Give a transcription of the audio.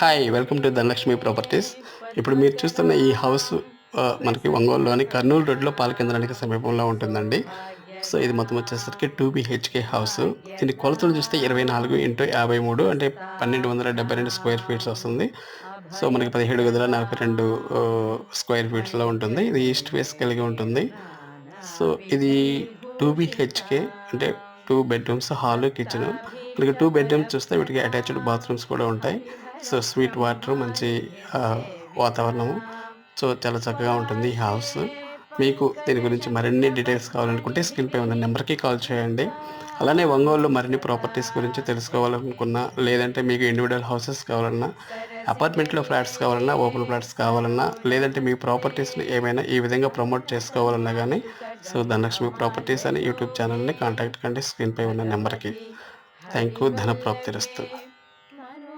Hi welcome to Dhanalakshmi properties ఇప్పుడు మీరు చూస్తున్న ఈ హౌస్ మనకి ఒంగోలులోని కర్నూలు రోడ్లో పాల కేంద్రానికి సమీపంలో ఉంటుందండి. సో ఇది మొత్తం వచ్చేసరికి టూ బిహెచ్కే హౌస్ దీని కొలతలు చూస్తే ఇరవై నాలుగు ఇంటూ యాభై మూడు అంటే పన్నెండు వందల డెబ్బై రెండు స్క్వేర్ ఫీట్స్ వస్తుంది. సో మనకి పదిహేడు గదుల నలభై రెండు స్క్వేర్ ఫీట్స్లో ఉంటుంది. ఇది ఈస్ట్ ఫేస్ కలిగి ఉంటుంది. సో ఇది టూ బిహెచ్కే అంటే టూ బెడ్రూమ్స్ హాల్ కిచెన్ మనకి టూ బెడ్రూమ్స్ చూస్తే వీటికి అటాచ్డ్ బాత్రూమ్స్ కూడా ఉంటాయి. సో స్వీట్ వాటర్ మంచి వాతావరణము. సో చాలా చక్కగా ఉంటుంది ఈ హౌస్. మీకు దీని గురించి మరిన్ని డీటెయిల్స్ కావాలనుకుంటే స్క్రీన్పై ఉన్న నెంబర్కి కాల్ చేయండి. అలానే ఒంగోలులో మరిన్ని ప్రాపర్టీస్ గురించి తెలుసుకోవాలనుకున్నా లేదంటే మీకు ఇండివిజువల్ హౌసెస్ కావాలన్నా అపార్ట్మెంట్లో ఫ్లాట్స్ కావాలన్నా ఓపెన్ ఫ్లాట్స్ కావాలన్నా లేదంటే మీ ప్రాపర్టీస్ని ఏమైనా ఈ విధంగా ప్రమోట్ చేసుకోవాలన్నా కానీ సో ధనలక్ష్మి ప్రాపర్టీస్ అని యూట్యూబ్ ఛానల్ని కాంటాక్ట్ కండి స్క్రీన్పై ఉన్న నెంబర్కి. థ్యాంక్ యూ ధన ప్రాప్తిరస్తు